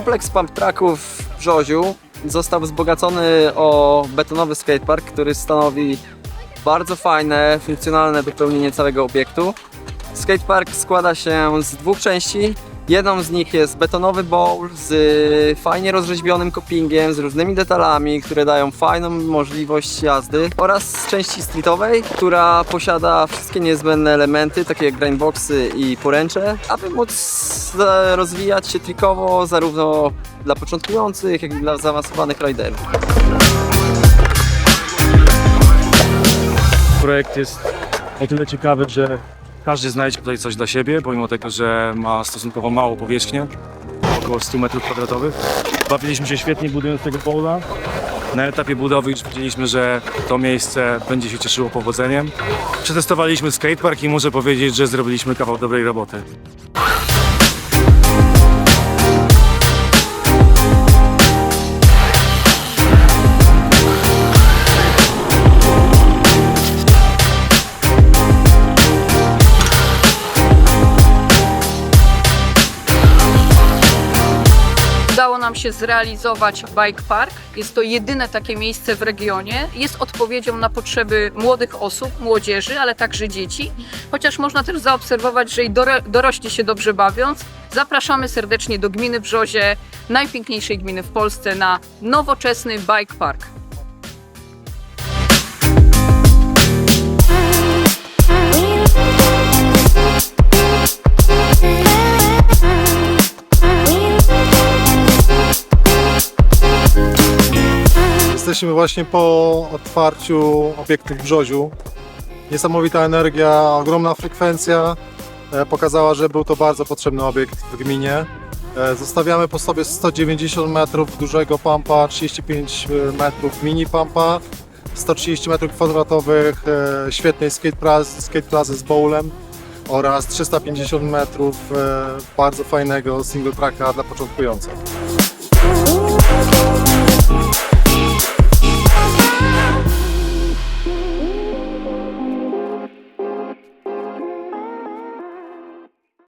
Kompleks pump tracków w Brzoziu został wzbogacony o betonowy skatepark, który stanowi bardzo fajne, funkcjonalne wypełnienie całego obiektu. Skatepark składa się z dwóch części. Jedną z nich jest betonowy bowl z fajnie rozrzeźbionym copingiem, z różnymi detalami, które dają fajną możliwość jazdy oraz z części streetowej, która posiada wszystkie niezbędne elementy, takie jak grindboxy i poręcze, aby móc za- rozwijać się trikowo zarówno dla początkujących, jak i dla zaawansowanych riderów. Projekt jest o tyle ciekawy, że każdy znajdzie tutaj coś dla siebie, pomimo tego, że ma stosunkowo małą powierzchnię, około 100 m2. Bawiliśmy się świetnie budując tego bowla. Na etapie budowy już widzieliśmy, że to miejsce będzie się cieszyło powodzeniem. Przetestowaliśmy skatepark i muszę powiedzieć, że zrobiliśmy kawał dobrej roboty. Udało nam się zrealizować bike park. Jest to jedyne takie miejsce w regionie. Jest odpowiedzią na potrzeby młodych osób, młodzieży, ale także dzieci. Chociaż można też zaobserwować, że i doro- dorośli się dobrze bawiąc. Zapraszamy serdecznie do gminy Brzozie, najpiękniejszej gminy w Polsce, na nowoczesny bike park. Jesteśmy właśnie po otwarciu obiektu w Brzoziu. Niesamowita energia, ogromna frekwencja e, pokazała, że był to bardzo potrzebny obiekt w gminie. E, Zostawiamy po sobie 190 metrów dużego pumpa, 35 metrów mini pumpa, 130 metrów kwadratowych e, świetnej skate plazy, z bowlem oraz 350 metrów e, bardzo fajnego single tracka dla początkujących.